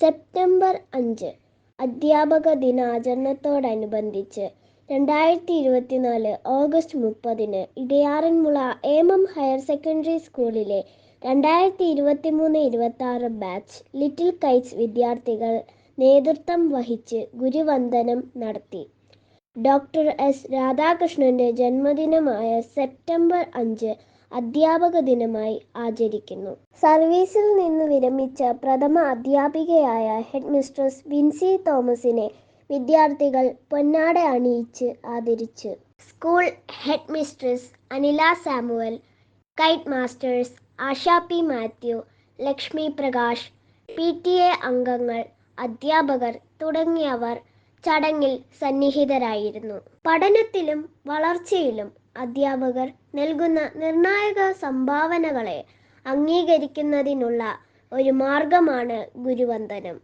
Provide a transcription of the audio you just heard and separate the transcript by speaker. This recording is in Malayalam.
Speaker 1: സെപ്റ്റംബർ അഞ്ച് അധ്യാപക ദിനാചരണത്തോടനുബന്ധിച്ച് രണ്ടായിരത്തി ഇരുപത്തിനാല് ഓഗസ്റ്റ് മുപ്പതിന് ഇടയാറന്മുള എം ഹയർ സെക്കൻഡറി സ്കൂളിലെ രണ്ടായിരത്തി ഇരുപത്തി മൂന്ന് ഇരുപത്തി ആറ് ബാച്ച് ലിറ്റിൽ കൈറ്റ്സ് വിദ്യാർത്ഥികൾ നേതൃത്വം വഹിച്ച് ഗുരുവന്ദനം നടത്തി. ഡോക്ടർ എസ് രാധാകൃഷ്ണന്റെ ജന്മദിനമായ സെപ്റ്റംബർ അഞ്ച് അധ്യാപക ദിനമായി ആചരിക്കുന്നു. സർവീസിൽ നിന്ന് വിരമിച്ച പ്രഥമ അധ്യാപികയായ ഹെഡ് മിസ്ട്രസ് വിൻസി തോമസിനെ വിദ്യാർത്ഥികൾ പൊന്നാട അണിയിച്ച് ആദരിച്ചു. School headmistress Anila Samuel kite masters Asha P Mathew Lakshmi Prakash P T A അംഗങ്ങൾ അധ്യാപകർ തുടങ്ങിയവർ ചടങ്ങിൽ സന്നിഹിതരായിരുന്നു. പഠനത്തിലും വളർച്ചയിലും അധ്യാപകർ നൽകുന്ന നിർണായക സംഭാവനകളെ അംഗീകരിക്കുന്നതിനുള്ള ഒരു മാർഗമാണ് ഗുരുവന്ദനം.